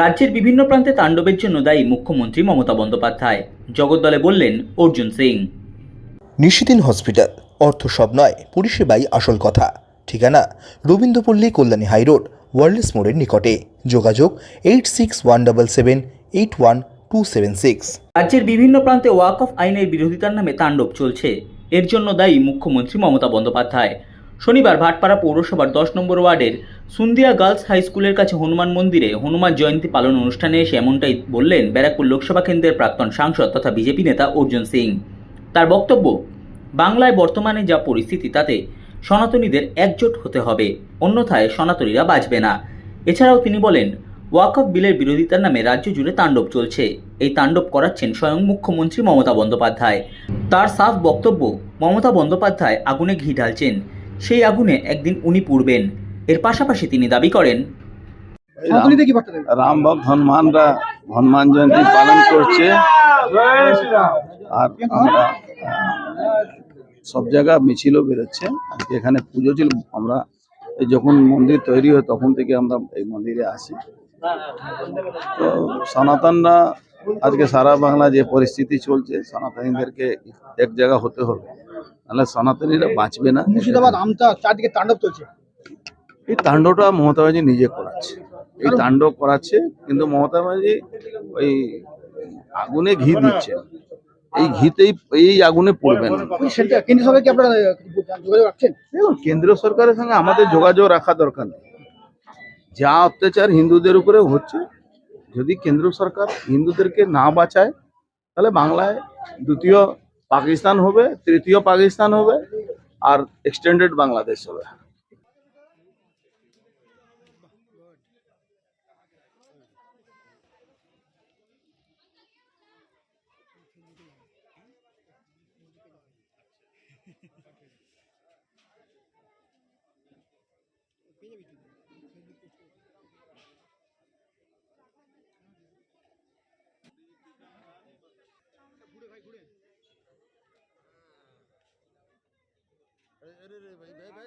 রাজ্যের বিভিন্ন প্রান্তে তাণ্ডবের জন্য দায়ী মুখ্যমন্ত্রী মমতা বন্দ্যোপাধ্যায়। জগদ্দলে বললেন অর্জুন সিং। নিশিদিন হসপিটাল অর্থ সব নয় পরিষেবাই আসল কথা। ঠিকানা রবীন্দ্রপল্লী কল্যাণী হাইরোড ওয়ার্ল্ডস মোড়ের নিকটে। যোগাযোগ eight six one double seven eight one two seven six. রাজ্যের বিভিন্ন প্রান্তে ওয়াক অফ আইনের বিরোধিতার নামে তাণ্ডব চলছে। এর জন্য দায়ী মুখ্যমন্ত্রী মমতা বন্দ্যোপাধ্যায়। শনিবার ভাটপাড়া পৌরসভার দশ নম্বর ওয়ার্ডের সুন্দিয়া গার্লস হাই স্কুলের কাছে হনুমান মন্দিরে হনুমান জয়ন্তী পালন অনুষ্ঠানে এসে এমনটাই বললেন ব্যারাকপুর লোকসভা কেন্দ্রের প্রাক্তন সাংসদ তথা বিজেপি নেতা অর্জুন সিং। তার বক্তব্য, বাংলায় বর্তমানে যা পরিস্থিতি তাতে সনাতনীদের একজোট হতে হবে, অন্যথায় সনাতনীরা বাঁচবে না। এছাড়াও তিনি বলেন ওয়াকফ বিলের বিরোধিতার নামে রাজ্য জুড়ে তাণ্ডব চলছে। এই তাণ্ডব করাচ্ছেন স্বয়ং মুখ্যমন্ত্রী মমতা বন্দ্যোপাধ্যায়। তার সাফ বক্তব্য, মমতা বন্দ্যোপাধ্যায় আগুনে ঘি ঢালছেন। সেই আগুনে একদিন উনি পুড়বেন। এর পাশাপাশি তিনি দাবি করেন রাম ভক্ত হনুমানরা হনুমান জয়ন্তী পালন করছে। আর আমরা সব জায়গা মিছিলও বেরোচ্ছে। আজকে এখানে পুজো ছিল আমরা যখন মন্দির তৈরি হয় তখন থেকে আমরা এই মন্দিরে আসি। তো সনাতনরা আজকে সারা বাংলা যে পরিস্থিতি চলছে সনাতনীদেরকে এক জায়গা হতে হবে। নাহলে সনাতনীরা বাঁচবে না। মুর্শিদাবাদ আমতা চারদিকে তাণ্ডব চলছে। এই তাণ্ডবটা মমতা ব্যানার্জি নিজে করাচ্ছে। এই তাণ্ডব করাচ্ছে কিন্তু মমতা ব্যানার্জি ওই আগুনে ঘি দিচ্ছে এই ঘিতেই এই আগুনে পড়বেন। কেন্দ্রীয় সরকার কি আপনারা যোগাযোগ রাখছেন? দেখুন কেন্দ্রীয় সরকারের সঙ্গে আমাদের যোগাযোগ রাখা দরকার নেই। যা অত্যাচার হিন্দুদের উপরে হচ্ছে যদি কেন্দ্র সরকার হিন্দুদেরকে না বাঁচায় তাহলে বাংলায় দ্বিতীয় পাকিস্তান হবে তৃতীয় পাকিস্তান হবে আর এক্সটেন্ডেড বাংলাদেশ হবে। পেয়ে যাবি তুই ফেসবুক ভাই ঘুরে अरे अरे भाई